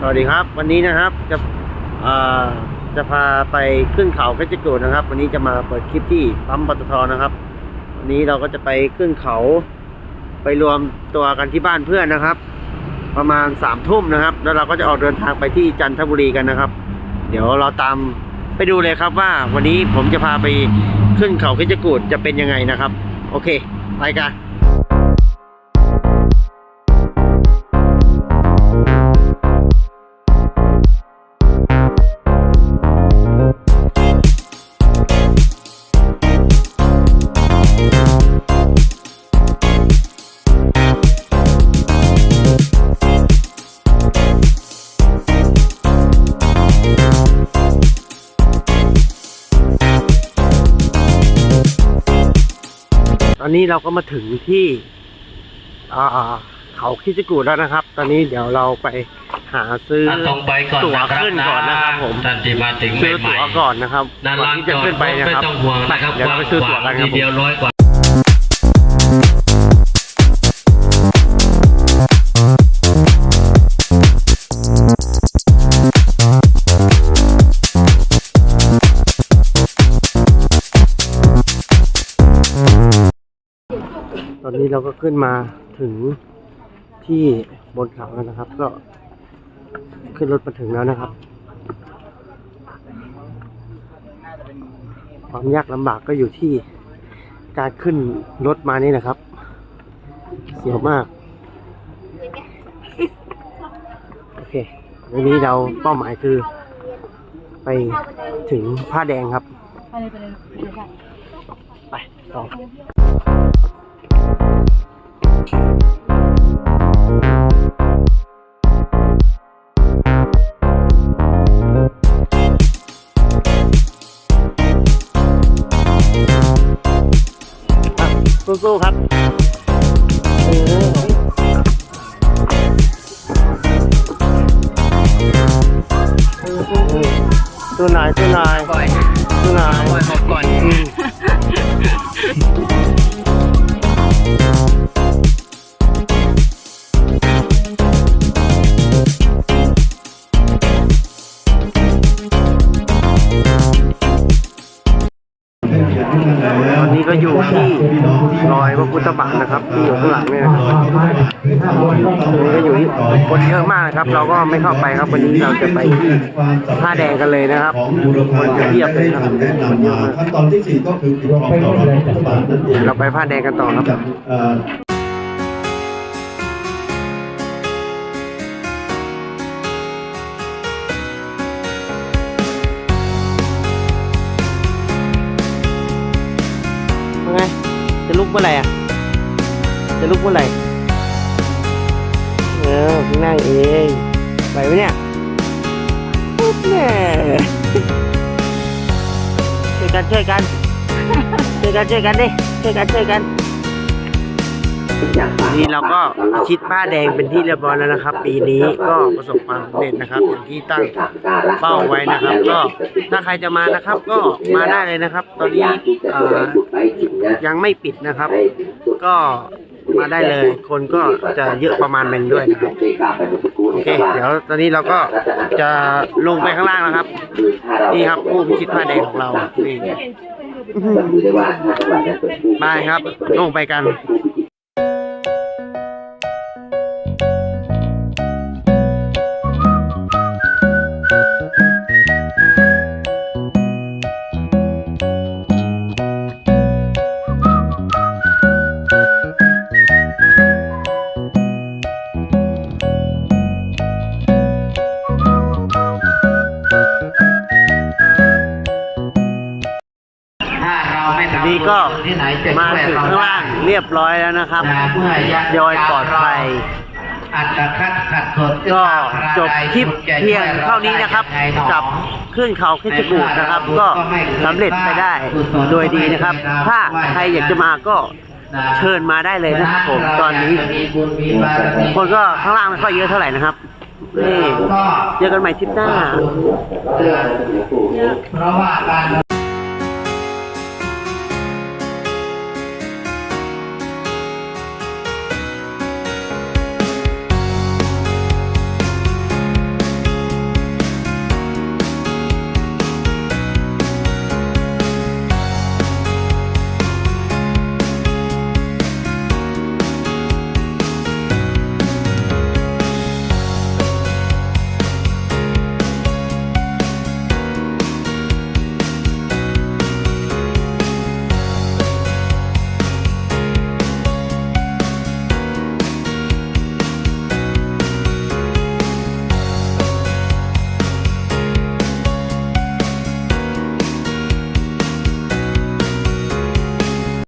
สวัสดีครับ วันนี้นะครับจะจะพาไปขึ้นเขาเพชรกูฏนะครับ วันนี้จะมาเปิดคลิปที่ปั๊มปตทนะครับ วันนี้เราก็จะไปขึ้นเขา ไปรวมตัวกันที่บ้านเพื่อนนะครับ ประมาณสามทุ่มนะครับ แล้วเราก็จะออกเดินทางไปที่จันทบุรีกันนะครับ เดี๋ยวเราตามไปดูเลยครับว่าวันนี้ผมจะพาไปขึ้นเขาเพชรกูฏจะเป็นยังไงนะครับ โอเค ไปกัน ตอนนี้เราก็มาถึงที่อ่าเขาคิจกูฏแล้วนะครับ ตอนนี้เดี๋ยวเราไปหาซื้ออะตรงไปก่อนตั๋วนะครับขึ้นก่อนนะครับผมท่านที่มาถึงซื้อใหม่ตั๋วก่อนนะครับๆนานก่อนร้านที่จะจอดขึ้นไปนะไม่ครับต้องห่วงนะครับเดี๋ยวเราไปซื้อตั๋วกันครับทีเดียวร้อยกว่า อนนี้เราก็ขึ้นมาถึงที่บนเขาแล้วนะครับ ก็ขึ้นรถมาถึงแล้วนะครับ ความยากลำบากก็อยู่ที่การขึ้นรถมานี่นะครับ เสียวมาก โอเควันนี้เราเป้าหมายคือ ไปถึงผ้าแดงครับ ไปเลยไปเลยไปเลยค่ะไปต่อ สู้ๆครับเออสู้หน่อยสู้หน่อยสู้หน่อยอืม ก็อยู่ที่รอยพระพุทธบาทนะครับที่อยู่ข้างหลังเนี่ยนะครับตรงนี้ก็อยู่ที่คนเยอะมากนะครับ เราก็ไม่เข้าไปครับวันนี้เราจะไปที่ผ้าแดงกันเลยนะครับของบูรพาจารย์เทียบเลยครับคำแนะนำมาขั้นตอนที่สี่ก็คือปิดทองต่อรอยพระพุทธบาทนั่นเองเราไปผ้าแดงกันต่อครับ กเมื่อไหร่อะ จะลุกเมื่อไหร่ เออนั่งเอง ไปไหมเนี่ยปุ๊บแน่ช่วยกันช่วยกันช่วยกันช่วยกันดิช่วยกันช่วยกัน นนี้เราก็ชิดผ้าแดงเป็นที่เรียบร้อยแล้วนะครับ ปีนี้ก็ประสบความสำเร็จนะครับอย่างที่ตั้งเป้าไว้นะครับ ก็ถ้าใครจะมานะครับก็มาได้เลยนะครับ ตอนนี้เอ่อยังไม่ปิดนะครับ ก็มาได้เลย คนก็จะเยอะประมาณหนึ่งด้วยนะครับโอเค เดี๋ยวตอนนี้เราก็จะลงไปข้างล่างนะครับ นี่ครับผู้พิชิตผ้าแดงของเรานี่ไปครับลงไปกัน ที่ไหนจะมาช่วยถึงเราข้างได้ล่างเรียบร้อยแล้วนะครับนะเมื่อยะยอยปลอดภัย อัตคัดขัดสดก็จบคลิปเพียงเท่านี้นะครับ กับขึ้นเขาขึ้นจกูดนะครับ ก็สำเร็จไปได้โดยดีนะครับ ถ้าใครอยากจะมาก็เชิญมาได้เลยนะครับผมตอนนี้ คนก็ข้างล่างไม่ค่อยเยอะเท่าไหร่นะครับนี่เจอกันใหม่ทริปหน้า เพราะว่าการ